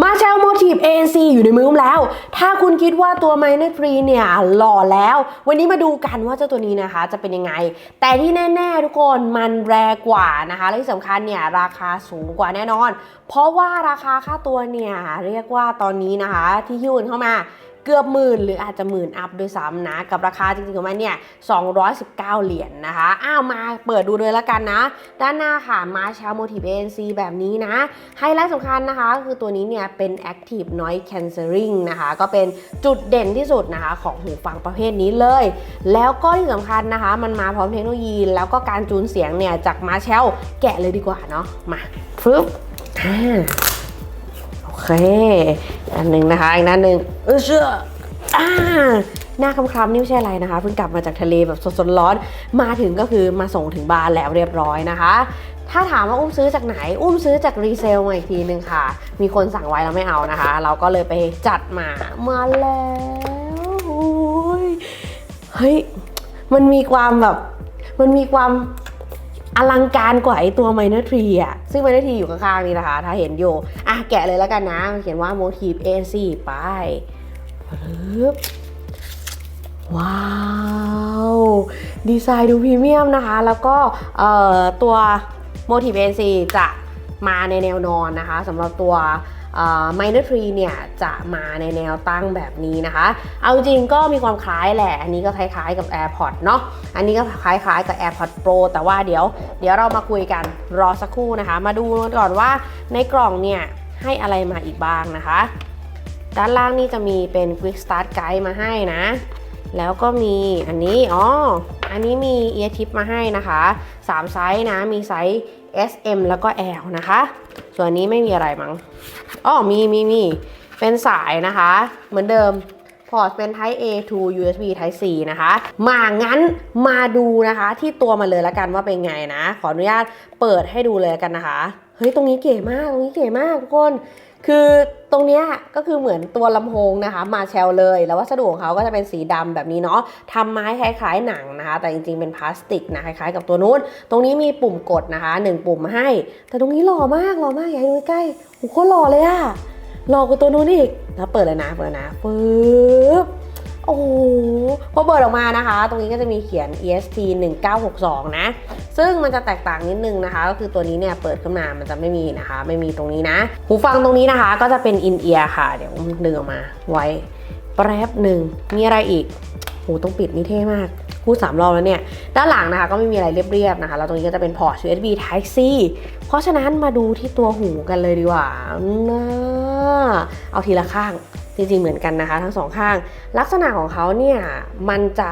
มาเชลโมทีฟ ANC อยู่ในมืออุ้มแล้ว ถ้าคุณคิดว่าตัว m i n o r 3เนี่ยหล่อแล้ว วันนี้มาดูกันว่าเจ้าตัวนี้นะคะ จะเป็นยังไง แต่ที่แน่ ๆ ทุกคนมันแรงกว่านะคะ และที่สำคัญเนี่ยราคาสูงกว่าแน่นอน เพราะว่าราคาค่าตัวเนี่ยเรียกว่าตอนนี้นะคะที่ฮิ้วนเข้ามา เกือบหมื่นหรืออาจจะหมื่นอัพด้วยซ้ำนะ กับราคาจริงๆของมันเนี่ย219 เหรียญนนะคะ อ้าวมาเปิดดูเลยแล้วกันนะ ด้านหน้าค่ะมาชาโมที v เ ANC แบบนี้นะ ไฮไลท์สำคัญนะคะคือตัวนี้เนี่ยเป็น Active Noise Cancelling นะคะ ก็เป็นจุดเด่นที่สุดนะคะ ของหูฟังประเภทนี้เลย แล้วก็ที่สำคัญนะคะ มันมาพร้อมเทคโนโลยี แล้วก็การจูนเสียงเนี่ยจากมาเชลแกะเลยดีกว่าเนาะมาฟึบอ่า เค อันหนึ่งนะคะ อีกด้นหนึ่งเออเชื่ออ่าหน้าคล้ำๆนี่ไม่ใช่อะไรนะคะ เพิ่งกลับมาจากทะเลแบบสดๆร้อน มาถึงก็คือมาส่งถึงบ้านแล้วเรียบร้อยนะคะ ถ้าถามว่าอุ้มซื้อจากไหน อุ้มซื้อจากรีเซลมาอีกทีหนึ่งค่ะ มีคนสั่งไว้แล้วไม่เอานะคะ เราก็เลยไปจัดมามาแล้วเฮ้ยมันมีความแบบมันมีความ อลังการกว่าไอตัว Minor Tree อะ ซึ่ง Minor Tree อยู่ข้างๆนี่นะคะ ถ้าเห็นอยู่ อะแกะเลยแล้วกันนะ เขียนว่า Motif ANC ไปปึ๊บว้าว ดีไซน์ดูพรีเมียมนะคะ แล้วก็เอ่อตัว Motif ANC จะ มาในแนวนอนนะคะสำหรับตัวไมเนอร์ทรีเนี่ยจะมาในแนวตั้งแบบนี้นะคะ เอาจริงก็มีความคล้ายแหละ อันนี้ก็คล้ายๆกับ AirPods เนาะ อันนี้ก็คล้ายๆกับ AirPods Pro แต่ว่าเดี๋ยว เดี๋ยวเรามาคุยกันรอสักครู่นะคะ มาดูก่อนว่าในกล่องเนี่ยให้อะไรมาอีกบ้างนะคะ ด้านล่างนี่จะมีเป็น Quick Start Guide มาให้นะ แล้วก็มีอันนี้ อ๋อ อันนี้มี ear tip มาให้นะคะ 3 ไซส์นะ มีไซส์ S M แล้วก็ L นะคะ ส่วนนี้ไม่มีอะไรมั้งอ๋อมีมีมีเป็นสายนะคะ เหมือนเดิมพอร์ตเป็น Type A to USB Type C นะคะ มางั้นมาดูนะคะที่ตัวมันเลยละกันว่าเป็นไงนะ ขออนุญาตเปิดให้ดูเลยกันนะคะ ฮ้ยตรงนี้เก๋มากตรงนี้เก๋มากทุกคน คือตรงเนี้ยก็คือเหมือนตัวลำโพงนะคะ มาแชลเลย แล้ววัสดุของเขาก็จะเป็นสีดำแบบนี้เนาะทำไม้คล้ายๆหนังนะคะ แต่จริงๆเป็นพลาสติกนะคล้ายๆกับตัวนู้น ตรงนี้มีปุ่มกดนะคะหนึ่งปุ่มมาให้ แต่ตรงนี้หล่อมากหล่อมากอยาให้ดูใกล้โอ้โหโคหล่อเลยอะหล่อกว่าตัวนู้นอีกแล้วเปิดเลยนะเปิดนะปึ๊บ โอ้โหพอเปิดออกมานะคะ ตรงนี้ก็จะมีเขียน EST 1962 นะ ซึ่งมันจะแตกต่างนิดนึงนะคะ ก็คือตัวนี้เนี่ยเปิดขึ้นมา มันจะไม่มีนะคะ ไม่มีตรงนี้นะ หูฟังตรงนี้นะคะ ก็จะเป็น in ear ค่ะ เดี๋ยวดึงออกมา ไว้แป๊บหนึ่ง มีอะไรอีกโหต้องปิดนี่เท่มากพูดสามรอบแล้วเนี่ย ด้านหลังนะคะก็ไม่มีอะไรเรียบๆนะคะ แล้วตรงนี้ก็จะเป็นพอร์ต USB Type C เพราะฉะนั้นมาดูที่ตัวหูกันเลยดีกว่านะเอาทีละข้าง จริงๆ เหมือนกันนะคะ ทั้งสองข้าง ลักษณะของเขาเนี่ยมันจะ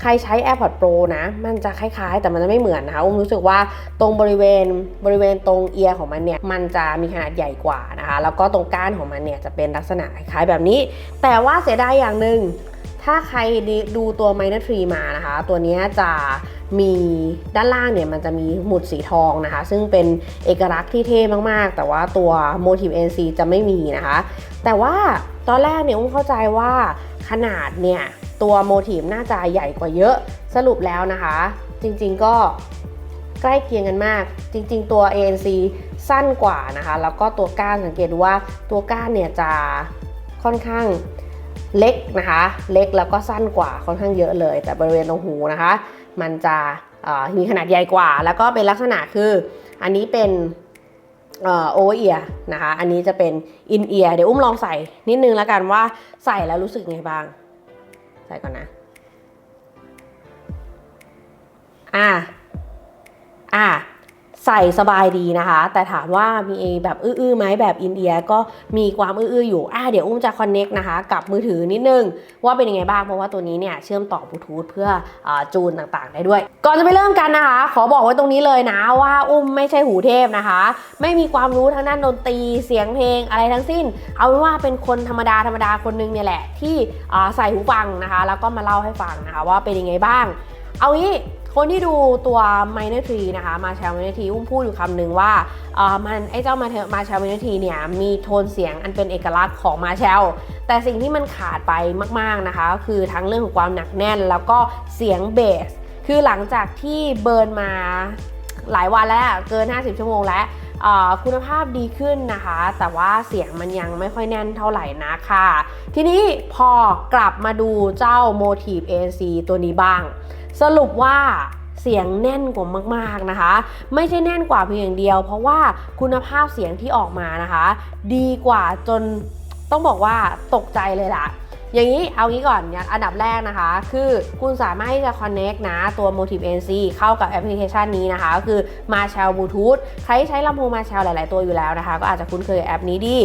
ใครใช้ AirPods Pro นะ มันจะคล้ายๆ แต่มันจะไม่เหมือนนะคะอุ้มรู้สึกว่าตรงบริเวณบริเวณตรงเอียร์ของมันเนี่ยมันจะมีขนาดใหญ่กว่านะคะ แล้วก็ตรงก้านของมันเนี่ยจะเป็นลักษณะคล้ายๆแบบนี้ แต่ว่าเสียดายอย่างหนึ่งถ้าใครดูตัว Minor Tree มานะคะ ตัวนี้จะมีด้านล่างเนี่ยมันจะมีหมุดสีทองนะคะ ซึ่งเป็นเอกลักษณ์ที่เท่มากๆ แต่ว่าตัว Motive NC จะไม่มีนะคะ แต่ว่าตอนแรกเนี่ยอุ้มเข้าใจว่าขนาดเนี่ยตัว Motive น่าจะใหญ่กว่าเยอะสรุปแล้วนะคะ จริงๆก็ใกล้เคียงกันมาก จริง ๆ ตัว ANC สั้นกว่านะคะ แล้วก็ตัวก้านสังเกตว่าตัวก้านเนี่ยจะค่อนข้างเล็กนะคะ เล็กแล้วก็สั้นกว่าค่อนข้างเยอะเลย แต่บริเวณตรงหูนะคะ มันจะมีขนาดใหญ่กว่า แล้วก็เป็นลักษณะคือ อันนี้เป็น โอเวอร์เอียนะคะ อันนี้จะเป็นอินเอียเดี๋ยวอุ้มลองใส่นิดนึงแล้วกันว่าใส่แล้วรู้สึกไงบ้าง ใส่ก่อนนะ อ่า อ่า ใส่สบายดีนะคะ แต่ถามว่ามีแบบอื้อๆไหมแบบอินเดียก็มีความอื้อๆอยู่อ่าเดี๋ยวอุ้มจะคอนเน็กนะคะ กับมือถือนิดนึง ว่าเป็นยังไงบ้างเพราะว่าตัวนี้เนี่ยเชื่อมต่อบลูทูธเพื่ออจูนต่างๆ ได้ด้วย ก่อนจะไปเริ่มกันนะคะ ขอบอกไว้ตรงนี้เลยนะว่าอุ้มไม่ใช่หูเทพนะคะ ไม่มีความรู้ทางด้านดนตรีเสียงเพลงอะไรทั้งสิ้น เอาเป็นว่าเป็นคนธรรมดาธรรมดาคนนึงเนี่ยแหละที่ใส่หูฟังนะคะ แล้วก็มาเล่าให้ฟังนะคะ ว่าเป็นยังไงบ้าง เอางี้ คนที่ดูตัว Minor Tree นะคะ มาแชล Minor Tree อุ้มพูดอยู่คำหนึ่งว่าเออมันไอ้เจ้ามามาแชล Minor Tree เนี่ยมีโทนเสียงอันเป็นเอกลักษณ์ของมาแชลแต่สิ่งที่มันขาดไปมากๆนะคะ คือทั้งเรื่องของความหนักแน่น แล้วก็เสียงเบส คือหลังจากที่เบิร์นมาหลายวันแล้วเกิน 50 ชั่วโมงแล้วคุณภาพดีขึ้นนะคะ แต่ว่าเสียงมันยังไม่ค่อยแน่นเท่าไหร่นะค่ะ ทีนี้พอกลับมาดูเจ้า Motive ANC ตัวนี้บ้าง สรุปว่าเสียงแน่นกว่ามากๆนะคะ ไม่ใช่แน่นกว่าเพียงอย่างเดียว เพราะว่าคุณภาพเสียงที่ออกมานะคะ ดีกว่าจนต้องบอกว่าตกใจเลยล่ะ อย่างนี้เอางี้ก่อนอันดับแรกนะคะ คือคุณสามารถที่จะ connect นะตัว Motive NC เข้ากับแอปพลิเคชันนี้นะคะ ก็คือ Marshall Bluetooth ใครที่ใช้ลำโพง Marshall หลาย ๆ ตัวอยู่แล้วนะคะ ก็อาจจะคุ้นเคยแอปนี้ดี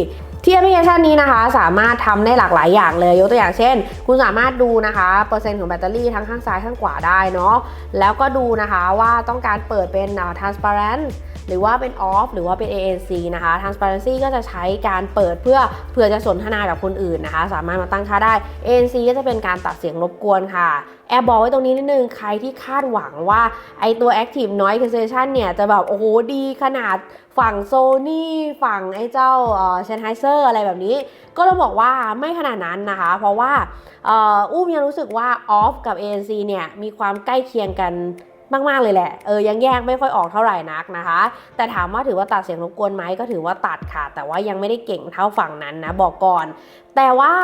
ที่แอปพลิเคชันนี้นะคะ สามารถทำได้หลากหลายอย่างเลยยกตัวอย่างเช่น คุณสามารถดูนะคะเปอร์เซ็นต์ของแบตเตอรี่ทั้งข้างซ้ายข้างขวาได้เนาะแล้วก็ดูนะคะว่าต้องการเปิดเป็นอ่า transparent หรือว่าเป็น off หรือว่าเป็น ANC นะคะ transparency ก็จะใช้การเปิดเพื่อเผื่อจะสนทนากับคนอื่นนะคะ สามารถมาตั้งค่าได้ ANC ก็จะเป็นการตัดเสียงรบกวนค่ะแอบบอกไว้ตรงนี้นิดนึง ใครที่คาดหวังว่าไอตัว Active Noise Cancellation เนี่ย จะแบบ โอ้โห ดีขนาดฝั่ง Sony ฝั่งไอเจ้าเอ่อ Sennheiser อะไรแบบนี้ ก็ต้องบอกว่าไม่ขนาดนั้นนะคะ เพราะว่าอออุ้มยังรู้สึกว่า Off กับ ANC เนี่ย มีความใกล้เคียงกัน มาก ๆ เลยแหละ เออ ยังแยกไม่ค่อยออกเท่าไหร่นักนะคะ แต่ถามว่าถือว่าตัดเสียงรบกวนไหมก็ถือว่าตัดค่ะ แต่ว่ายังไม่ได้เก่งเท่าฝั่งนั้นนะ บอกก่อน แต่ว่า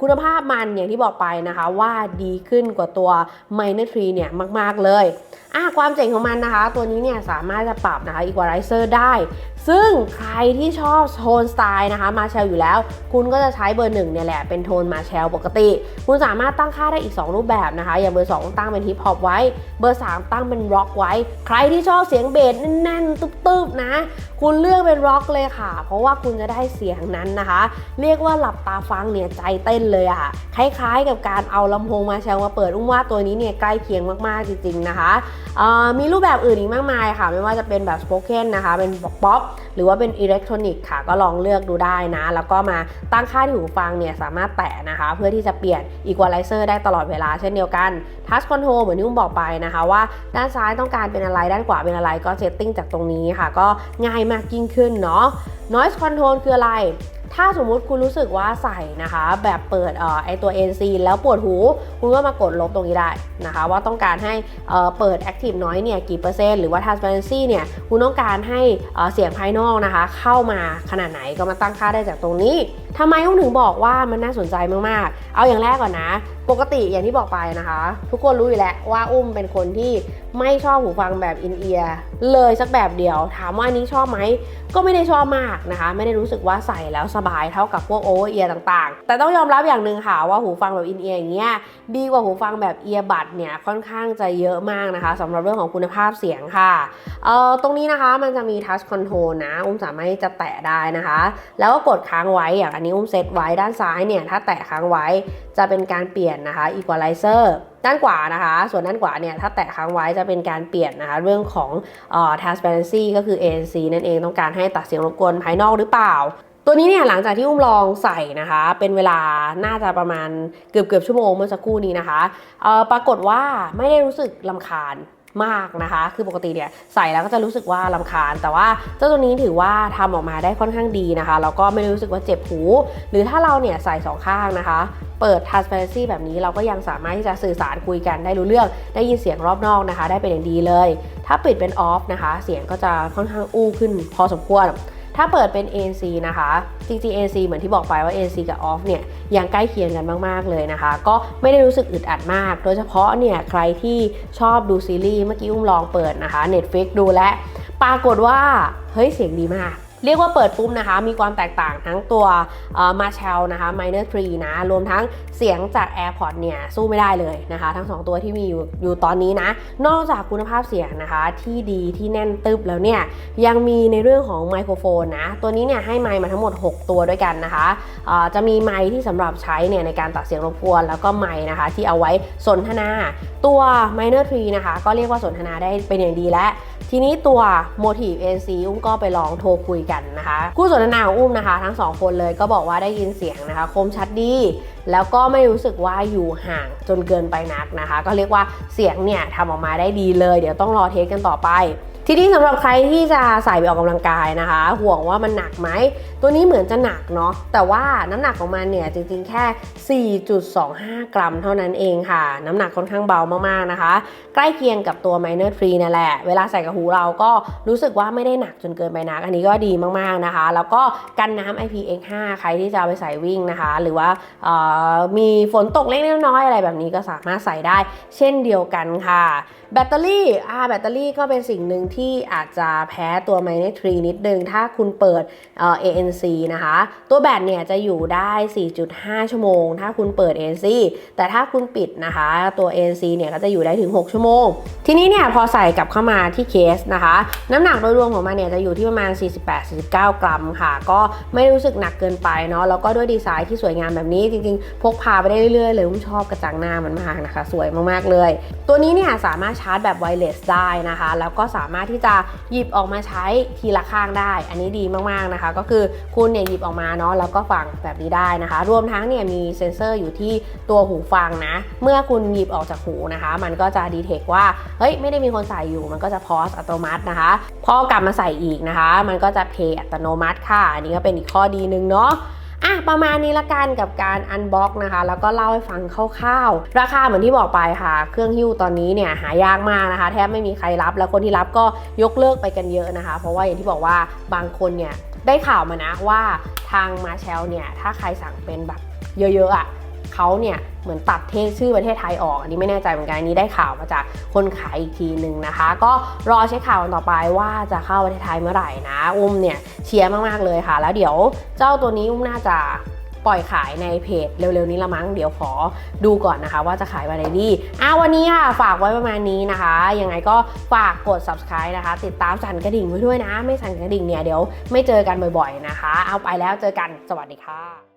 คุณภาพมันอย่างที่บอกไปนะคะว่าดีขึ้นกว่าตัว Minor 3เนี่ยมากๆเลยอะความเจ๋งของมันนะคะ ตัวนี้เนี่ยสามารถจะปรับนะคะ Equalizer ได้ ซึ่งใครที่ชอบโทนสไตล์นะคะมาแชลอยู่แล้ว คุณก็จะใช้เบอร์หนึ่งเนี่ยแหละเป็นโทนมาแชลปกติ คุณสามารถตั้งค่าได้อีก 2 รูปแบบนะคะ อย่างเบอร์ 2 ตั้งเป็นฮิปฮอปไว้ เบอร์ 3 ตั้งเป็นร็อกไว้ ใครที่ชอบเสียงเบสแน่นๆตึบๆนะ คุณเลือกเป็นร็อกเลยค่ะ เพราะว่าคุณจะได้เสียงนั้นนะคะ เรียกว่าหลับตาฟังเนี่ยใจเต้นเลยอะคล้ายๆ กับการเอาลำโพงมาแชลมาเปิดอุ้มว่าตัวนี้เนี่ยใกล้เคียงมากๆจริงๆนะคะมีรูปแบบอื่นอีกมากมายค่ะ ไม่ว่าจะเป็นแบบสโปเกนนะคะเป็นป๊อปหรือว่าเป็นอิเล็กทรอนิกส์ค่ะก็ลองเลือกดูได้นะ แล้วก็มาตั้งค่าที่หูฟังเนี่ยสามารถแตะนะคะ เพื่อที่จะเปลี่ยนอีควอไลเซอร์ได้ตลอดเวลาเช่นเดียวกันทัชคอนโทรเหมือนที่อุ้มบอกไปนะคะว่าด้านซ้ายต้องการเป็นอะไรด้านขวาเป็นอะไรก็เซตติ้งจากตรงนี้ค่ะ ก็ง่ายมากยิ่งขึ้นเนาะ noise control คืออะไร ถ้าสมมุติคุณรู้สึกว่าใส่นะคะ แบบเปิดออไอตัว NC แล้วปวดหู คุณก็มากดลบตรงนี้ได้นะคะ ว่าต้องการให้เปิด active noise เนี่ยกี่เปอร์เซ็นต์หรือว่า transparency เนี่ยคุณต้องการให้เสียงภายนอกนะคะ เข้ามาขนาดไหนก็มาตั้งค่าได้จากตรงนี้ ทำไมอุ้มถึงบอกว่ามันน่าสนใจมากๆ เอาอย่างแรกก่อนนะ ปกติอย่างที่บอกไปนะคะ ทุกคนรู้อยู่แล้วว่าอุ้มเป็นคนที่ไม่ชอบหูฟังแบบอินเอียร์เลยสักแบบเดียว ถามว่าอันนี้ชอบไหม ก็ไม่ได้ชอบมากนะคะ ไม่ได้รู้สึกว่าใส่แล้วสบายเท่ากับพวกโอเวอร์เอียร์ต่างๆ แต่ต้องยอมรับอย่างหนึ่งค่ะว่าหูฟังแบบอินเอียร์อย่างเงี้ยดีกว่าหูฟังแบบเอียร์บัดเนี่ยค่อนข้างจะเยอะมากนะคะสำหรับเรื่องของคุณภาพเสียงค่ะเอ่อตรงนี้นะคะมันจะมีทัชคอนโทรลนะ อุ้มสามารถจะแตะได้นะคะ แล้วก็กดค้างไว้อย่างนนี้อุ้มเซตไว้ด้านซ้ายเนี่ยถ้าแตะค้างไว้จะเป็นการเปลี่ยนนะคะ equalizer ด้านขวานะคะ ส่วนด้านขวาเนี่ยถ้าแตะค้างไว้จะเป็นการเปลี่ยนนะคะ เรื่องของเอ่อ transparency ก็คือ ANC นั่นเองต้องการให้ตัดเสียงรบกวนภายนอกหรือเปล่าตัวนี้เนี่ยหลังจากที่อุ้มลองใส่นะคะ เป็นเวลาน่าจะประมาณเกือบเกือบชั่วโมงเมื่อสักครู่นี้นะคะเอ่อปรากฏว่าไม่ได้รู้สึกลำคาญ มากนะคะ คือปกติเนี่ยใส่แล้วก็จะรู้สึกว่าลำคาญ แต่ว่าเจ้าตัวนี้ถือว่าทำออกมาได้ค่อนข้างดีนะคะ แล้วก็ไม่รู้สึกว่าเจ็บหู หรือถ้าเราเนี่ยใส่สองข้างนะคะ เปิด transparency แบบนี้เราก็ยังสามารถที่จะสื่อสารคุยกันได้รู้เรื่อง ได้ยินเสียงรอบนอกนะคะ ได้เป็นอย่างดีเลย ถ้าปิดเป็น off นะคะ เสียงก็จะค่อนข้างอู้ขึ้นพอสมควร ถ้าเปิดเป็น ANC นะคะ จริงๆ ANC เหมือนที่บอกไปว่า ANC กับ off เนี่ยยังใกล้เคียงกันมากๆเลยนะคะ ก็ไม่ได้รู้สึกอึดอัดมาก โดยเฉพาะเนี่ยใครที่ชอบดูซีรีส์เมื่อกี้อุ้มลองเปิดนะคะ Netflix ดูและ ปรากฏว่าเฮ้ยเสียงดีมาก เรียกว่าเปิดปุ๊บนะคะ มีความแตกต่างทั้งตัวมาเชลนะคะ Minor 3 นะ รวมทั้งเสียงจาก AirPods เนี่ย สู้ไม่ได้เลยนะคะ ทั้ง 2 ตัวที่มีอยู่อยู่ตอนนี้นะ นอกจากคุณภาพเสียงนะคะ ที่ดีที่แน่นตึบแล้วเนี่ย ยังมีในเรื่องของไมโครโฟนนะ ตัวนี้เนี่ยให้ไมค์มาทั้งหมด 6 ตัวด้วยกันนะคะอ่าจะมีไมค์ที่สำหรับใช้เนี่ยในการตัดเสียงรบกวน แล้วก็ไมค์นะคะ ที่เอาไว้สนทนา ตัว Minor 3 นะคะ ก็เรียกว่าสนทนาได้เป็นอย่างดีแล้วทีนี้ตัว Motive ANC อุ้มก็ไปลองโทรคุยกันนะคะ คู่สนทนาของอุ้มนะคะ ทั้งสองคนเลยก็บอกว่าได้ยินเสียงนะคะ คมชัดดี แล้วก็ไม่รู้สึกว่าอยู่ห่างจนเกินไปนักนะคะ ก็เรียกว่าเสียงเนี่ยทำออกมาได้ดีเลย เดี๋ยวต้องรอเทสกันต่อไป ทีนี้สำหรับใครที่จะใส่ไปออกกำลังกายนะคะ ห่วงว่ามันหนักไหม ตัวนี้เหมือนจะหนักเนาะแต่ว่าน้ำหนักของมันเนี่ยจริงๆแค่ 4.25 กรัมเท่านั้นเองค่ะ น้ำหนักค่อนข้างเบามากๆนะคะ ใกล้เคียงกับตัว Minor 3นั่นแหละ เวลาใส่กับหูเราก็รู้สึกว่าไม่ได้หนักจนเกินไปนัก อันนี้ก็ดีมากๆนะคะ แล้วก็กันน้ำ IPX5 ใครที่จะไปใส่วิ่งนะคะ หรือว่ามีฝนตกเล็กน้อยอะไรแบบนี้ก็สามารถใส่ได้ เช่นเดียวกันค่ะ แบตเตอรี่อ่าแบตเตอรี่ก็เป็นสิ่งหนึ่งที่อาจจะแพ้ตัว Minor 3นิดนึง ถ้าคุณเปิดเอ่อ ANC นะคะ ตัวแบตเนี่ยจะอยู่ได้ 4.5 ชั่วโมง ถ้าคุณเปิด ANC แต่ถ้าคุณปิดนะคะ ตัว ANC เนี่ยก็จะอยู่ได้ถึง 6 ชั่วโมง ทีนี้เนี่ยพอใส่กลับเข้ามาที่เคสนะคะ น้ำหนักโดยรวมของมันเนี่ยจะอยู่ที่ประมาณ 48-49 กรัมค่ะ ก็ไม่รู้สึกหนักเกินไปเนาะแล้วก็ด้วยดีไซน์ที่สวยงามแบบนี้จริงๆ พกพาไปได้เรื่อยๆเลยผมชอบกระจังหน้ามันมากนะคะ สวยมากๆเลย ตัวนี้เนี่ยสามารถชาร์จแบบไวเลสได้นะคะ แล้วก็สามารถที่จะหยิบออกมาใช้ทีละข้างได้ อันนี้ดีมากๆนะคะ ก็คือคุณเนี่ยหยิบออกมาเนาะแล้วก็ฟังแบบนี้ได้นะคะ รวมทั้งเนี่ยมีเซ็นเซอร์อยู่ที่ตัวหูฟังนะ เมื่อคุณหยิบออกจากหูนะคะ มันก็จะดีเทคว่าเฮ้ยไม่ได้มีคนใส่อยู่ มันก็จะพอสอัตโนมัตินะคะพอกลับมาใส่อีกนะคะ มันก็จะเพย์อัตโนมัติค่ะ อันนี้ก็เป็นอีกข้อดีหนึ่งเนาะ อะประมาณนี้ละกันกับการอันบ็อกนะคะ แล้วก็เล่าให้ฟังคร่าวๆ ราคาเหมือนที่บอกไปค่ะ เครื่องฮิ้วตอนนี้เนี่ยหายากมากนะคะ แทบไม่มีใครรับ แล้วคนที่รับก็ยกเลิกไปกันเยอะนะคะ เพราะว่าอย่างที่บอกว่าบางคนเนี่ยได้ข่าวมานะว่าทางมาแชลเนี่ยถ้าใครสั่งเป็นแบบเยอะๆอะ เขาเนี่ยเหมือนตัดเทชื่อประเทศไทยออก อันนี้ไม่แน่ใจเหมือนกันอันนี้ได้ข่าวมาจากคนขายอีกทีหนึ่งนะคะ ก็รอเช็คข่าวกันต่อไปว่าจะเข้าประเทศไทยเมื่อไหร่นะ อุ้มเนี่ยเชียร์มากๆเลยค่ะ แล้วเดี๋ยวเจ้าตัวนี้อุ้มน่าจะปล่อยขายในเพจเร็วๆนี้ละมั้ง เดี๋ยวขอดูก่อนนะคะว่าจะขายวันไหนดีอะวันนี้ค่ะ ฝากไว้ประมาณนี้นะคะ ยังไงก็ฝากกด subscribe นะคะ ติดตามสั่นกระดิ่งไว้ด้วยนะ ไม่สั่นกระดิ่งเนี่ยเดี๋ยวไม่เจอกันบ่อยๆนะคะ เอาไปแล้วเจอกันสวัสดีค่ะ